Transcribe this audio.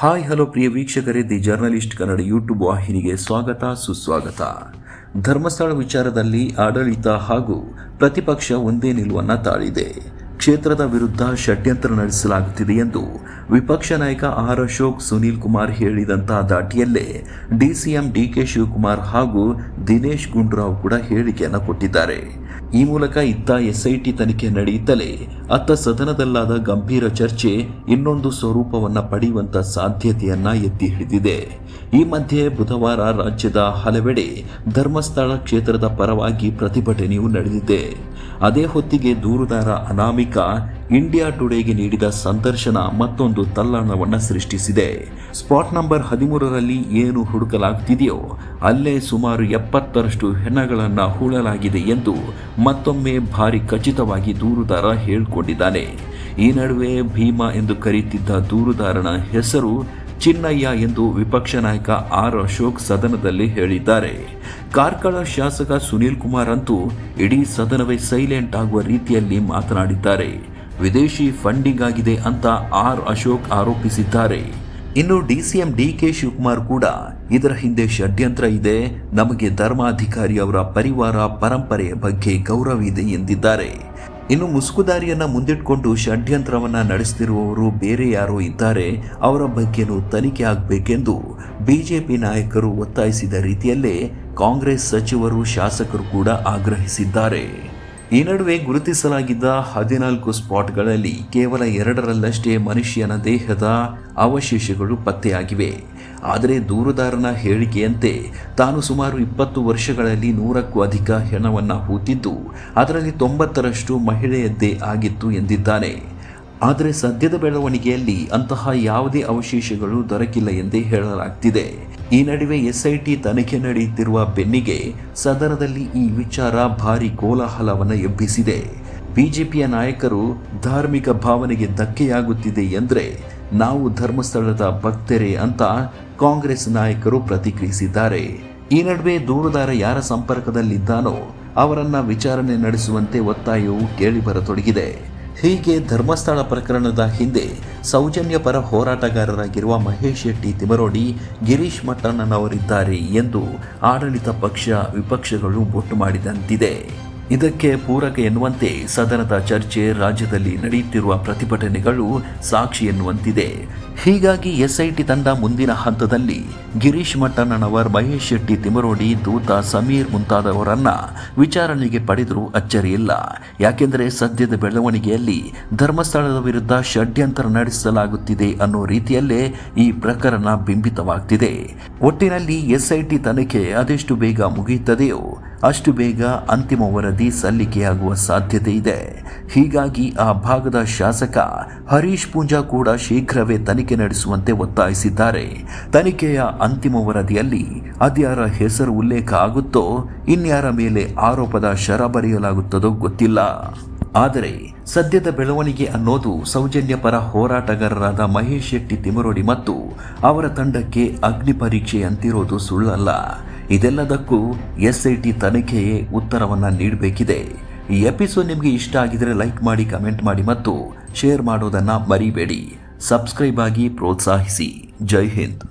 Hi, hello ಪ್ರಿಯ ವೀಕ್ಷಕರೇ, the journalist Kannada YouTube ವಾಹಿನಿಗೆ ಸ್ವಾಗತ, ಸುಸ್ವಾಗತ. ಧರ್ಮಸ್ಥಳ ವಿಚಾರದಲ್ಲಿ ಆಡಳಿತ ಹಾಗೂ ಪ್ರತಿಪಕ್ಷ ಒಂದೇ ನಿಲುವನ್ನು ತಾಳಿದೆ. ಕ್ಷೇತ್ರದ ವಿರುದ್ಧ ಷಡ್ಯಂತ್ರ ನಡೆಸಲಾಗುತ್ತಿದೆ ಎಂದು ವಿಪಕ್ಷ ನಾಯಕ ಆರ್ ಅಶೋಕ್ ಸುನೀಲ್ ಕುಮಾರ್ ಹೇಳಿದಂತಹ ದಾಟಿಯಲ್ಲೇ ಡಿಸಿಎಂ ಡಿಕೆ ಶಿವಕುಮಾರ್ ಹಾಗೂ ದಿನೇಶ್ ಗುಂಡೂರಾವ್ ಕೂಡ ಹೇಳಿಕೆಯನ್ನು ಕೊಟ್ಟಿದ್ದಾರೆ. ಈ ಮೂಲಕ ಇತ್ತ ಎಸ್ಐಟಿ ತನಿಖೆ ನಡೆಯುತ್ತಲೇ ಅತ್ತ ಸದನದಲ್ಲಾದ ಗಂಭೀರ ಚರ್ಚೆ, ಇನ್ನೊಂದು ಸ್ವರೂಪವನ್ನ ಪಡೆಯುವಂತ ಸಾಧ್ಯತೆಯನ್ನ ಎತ್ತಿ ಹಿಡಿದಿದೆ. ಈ ಮಧ್ಯೆ ಬುಧವಾರ ರಾಜ್ಯದ ಹಲವೆಡೆ ಧರ್ಮಸ್ಥಳ ಕ್ಷೇತ್ರದ ಪರವಾಗಿ ಪ್ರತಿಭಟನೆಯೂ ನಡೆದಿದೆ. ಅದೇ ಹೊತ್ತಿಗೆ ದೂರುದಾರ ಅನಾಮಿಕ ಇಂಡಿಯಾ ಟುಡೇಗೆ ನೀಡಿದ ಸಂದರ್ಶನ ಮತ್ತೊಂದು ತಲ್ಲಣವನ್ನು ಸೃಷ್ಟಿಸಿದೆ. ಸ್ಪಾಟ್ ನಂಬರ್ ಹದಿಮೂರರಲ್ಲಿ ಏನು ಹುಡುಕಲಾಗುತ್ತಿದೆಯೋ ಅಲ್ಲೇ ಸುಮಾರು ಎಪ್ಪತ್ತರಷ್ಟು ಹೆಣಗಳನ್ನು ಹೂಳಲಾಗಿದೆ ಎಂದು ಮತ್ತೊಮ್ಮೆ ಭಾರಿ ಖಚಿತವಾಗಿ ದೂರುದಾರ ಹೇಳಿಕೊಂಡಿದ್ದಾನೆ. ಈ ನಡುವೆ ಭೀಮಾ ಎಂದು ಕರೆಯುತ್ತಿದ್ದ ದೂರುದಾರನ ಹೆಸರು ಚಿನ್ನಯ್ಯ ಎಂದು ವಿಪಕ್ಷ ನಾಯಕ ಆರ್ ಅಶೋಕ್ ಸದನದಲ್ಲಿ ಹೇಳಿದ್ದಾರೆ. ಕಾರ್ಕಳ ಶಾಸಕ ಸುನೀಲ್ ಕುಮಾರ್ ಅಂತೂ ಇಡೀ ಸದನವೇ ಸೈಲೆಂಟ್ ಆಗುವ ರೀತಿಯಲ್ಲಿ ಮಾತನಾಡಿದ್ದಾರೆ. ವಿದೇಶಿ ಫಂಡಿಂಗ್ ಆಗಿದೆ ಅಂತ ಆರ್ ಅಶೋಕ್ ಆರೋಪಿಸಿದ್ದಾರೆ. ಇನ್ನು ಡಿಸಿಎಂ ಡಿ ಕೆ ಶಿವಕುಮಾರ್ ಕೂಡ ಇದರ ಹಿಂದೆ ಷಡ್ಯಂತ್ರ ಇದೆ. ನಮಗೆ ಧರ್ಮಾಧಿಕಾರಿ ಅವರ ಪರಿವಾರ ಪರಂಪರೆಯ ಬಗ್ಗೆ ಗೌರವ ಇದೆ ಎಂದಿದ್ದಾರೆ. ಇನ್ನು ಮುಸುಕುದಾರಿಯನ್ನ ಮುಂದಿಟ್ಕೊಂಡು ಷಡ್ಯಂತ್ರವನ್ನ ನಡೆಸುತ್ತಿರುವವರು ಬೇರೆ ಯಾರೋ ಇದ್ದಾರೆ. ಅವರ ಬಗ್ಗೆನೂ ತನಿಖೆ ಆಗಬೇಕೆಂದು ಬಿಜೆಪಿ ನಾಯಕರು ಒತ್ತಾಯಿಸಿದ ರೀತಿಯಲ್ಲೇ ಕಾಂಗ್ರೆಸ್ ಸಚಿವರು ಶಾಸಕರು ಕೂಡ ಆಗ್ರಹಿಸಿದ್ದಾರೆ. ಈ ನಡುವೆ ಗುರುತಿಸಲಾಗಿದ್ದ ಹದಿನಾಲ್ಕು ಸ್ಪಾಟ್ಗಳಲ್ಲಿ ಕೇವಲ ಎರಡರಲ್ಲಷ್ಟೇ ಮನುಷ್ಯನ ದೇಹದ ಅವಶೇಷಗಳು ಪತ್ತೆಯಾಗಿವೆ. ಆದರೆ ದೂರುದಾರನ ಹೇಳಿಕೆಯಂತೆ, ತಾನು ಸುಮಾರು ಇಪ್ಪತ್ತು ವರ್ಷಗಳಲ್ಲಿ ನೂರಕ್ಕೂ ಅಧಿಕ ಹೆಣವನ್ನು ಹೂತಿದ್ದು, ಅದರಲ್ಲಿ ತೊಂಬತ್ತರಷ್ಟು ಮಹಿಳೆಯದ್ದೇ ಆಗಿತ್ತು ಎಂದಿದ್ದಾನೆ. ಆದರೆ ಸದ್ಯದ ಬೆಳವಣಿಗೆಯಲ್ಲಿ ಅಂತಹ ಯಾವುದೇ ಅವಶೇಷಗಳು ದೊರಕಿಲ್ಲ ಎಂದೇ ಹೇಳಲಾಗ್ತಿದೆ. ಈ ನಡುವೆ ಎಸ್ಐಟಿ ತನಿಖೆ ನಡೆಯುತ್ತಿರುವ ಬೆನ್ನಿಗೆ ಸದನದಲ್ಲಿ ಈ ವಿಚಾರ ಭಾರಿ ಕೋಲಾಹಲವನ್ನು ಎಬ್ಬಿಸಿದೆ. ಬಿಜೆಪಿಯ ನಾಯಕರು ಧಾರ್ಮಿಕ ಭಾವನೆಗೆ ಧಕ್ಕೆಯಾಗುತ್ತಿದೆ ಎಂದರೆ ನಾವು ಧರ್ಮಸ್ಥಳದ ಭಕ್ತರೇ ಅಂತ ಕಾಂಗ್ರೆಸ್ ನಾಯಕರು ಪ್ರತಿಕ್ರಿಯಿಸಿದ್ದಾರೆ. ಈ ನಡುವೆ ದೂರುದಾರ ಯಾರ ಸಂಪರ್ಕದಲ್ಲಿದ್ದಾನೋ ಅವರನ್ನ ವಿಚಾರಣೆ ನಡೆಸುವಂತೆ ಒತ್ತಾಯವು ಕೇಳಿಬರತೊಡಗಿದೆ. ಹೀಗೆ ಧರ್ಮಸ್ಥಳ ಪ್ರಕರಣದ ಹಿಂದೆ ಸೌಜನ್ಯ ಪರ ಹೋರಾಟಗಾರರಾಗಿರುವ ಮಹೇಶ್ ಶೆಟ್ಟಿ ತಿಮರೋಡಿ, ಗಿರೀಶ್ ಮಟ್ಟಣ್ಣನವರಿದ್ದಾರೆ ಎಂದು ಆಡಳಿತ ಪಕ್ಷ ವಿಪಕ್ಷಗಳು ಒಟ್ಟು ಮಾಡಿದಂತಿದೆ. ಇದಕ್ಕೆ ಪೂರಕ ಎನ್ನುವಂತೆ ಸದನದ ಚರ್ಚೆ ರಾಜ್ಯದಲ್ಲಿ ನಡೆಯುತ್ತಿರುವ ಪ್ರತಿಭಟನೆಗಳು ಸಾಕ್ಷಿ ಎನ್ನುವಂತಿದೆ. ಹೀಗಾಗಿ ಎಸ್ಐಟಿ ತಂಡ ಮುಂದಿನ ಹಂತದಲ್ಲಿ ಗಿರೀಶ್ ಮಟ್ಟಣ್ಣನವರ್, ಮಹೇಶ್ ಶೆಟ್ಟಿ ತಿಮರೋಡಿ ದೂತ, ಸಮೀರ್ ಮುಂತಾದವರನ್ನ ವಿಚಾರಣೆಗೆ ಪಡೆದರೂ ಅಚ್ಚರಿಯಿಲ್ಲ. ಯಾಕೆಂದರೆ ಸದ್ಯದ ಬೆಳವಣಿಗೆಯಲ್ಲಿ ಧರ್ಮಸ್ಥಳದ ವಿರುದ್ಧ ಷಡ್ಯಂತರ ನಡೆಸಲಾಗುತ್ತಿದೆ ಅನ್ನೋ ರೀತಿಯಲ್ಲೇ ಈ ಪ್ರಕರಣ ಬಿಂಬಿತವಾಗ್ತಿದೆ. ಒಟ್ಟಿನಲ್ಲಿ ಎಸ್ಐಟಿ ತನಿಖೆ ಅದೆಷ್ಟು ಬೇಗ ಮುಗಿಯುತ್ತದೆಯೋ ಅಷ್ಟು ಬೇಗ ಅಂತಿಮ ವರದಿ ಸಲ್ಲಿಕೆಯಾಗುವ ಸಾಧ್ಯತೆ ಇದೆ. ಹೀಗಾಗಿ ಆ ಭಾಗದ ಶಾಸಕ ಹರೀಶ್ ಪೂಂಜಾ ಕೂಡ ಶೀಘ್ರವೇ ತನಿಖೆ ನಡೆಸುವಂತೆ ಒತ್ತಾಯಿಸಿದ್ದಾರೆ. ತನಿಖೆಯ ಅಂತಿಮ ವರದಿಯಲ್ಲಿ ಅದ್ಯಾರ ಹೆಸರು ಉಲ್ಲೇಖ ಆಗುತ್ತೋ, ಇನ್ಯಾರ ಮೇಲೆ ಆರೋಪದ ಶರ ಬರೆಯಲಾಗುತ್ತದೋ ಗೊತ್ತಿಲ್ಲ. ಆದರೆ ಸದ್ಯದ ಬೆಳವಣಿಗೆ ಅನ್ನೋದು ಸೌಜನ್ಯ ಪರ ಹೋರಾಟಗಾರರಾದ ಮಹೇಶ್ ಶೆಟ್ಟಿ ತಿಮರೋಡಿ ಮತ್ತು ಅವರ ತಂಡಕ್ಕೆ ಅಗ್ನಿ ಪರೀಕ್ಷೆ ಅಂತಿರೋದು ಸುಳ್ಳಲ್ಲ. ಇದೆಲ್ಲದಕ್ಕೂ ಎಸ್ ಐ ಟಿ ತನಿಖೆಯೇ ಉತ್ತರವನ್ನು ನೀಡಬೇಕಿದೆ. ಈ ಎಪಿಸೋಡ್ ನಿಮಗೆ ಇಷ್ಟ ಆಗಿದರೆ ಲೈಕ್ ಮಾಡಿ ಕಮೆಂಟ್ ಮಾಡಿ ಮತ್ತು ಶೇರ್ ಮಾಡೋದನ್ನು ಮರಿಬೇಡಿ. ಸಬ್ಸ್ಕ್ರೈಬ್ ಆಗಿ ಪ್ರೋತ್ಸಾಹಿಸಿ. ಜೈ ಹಿಂದ್.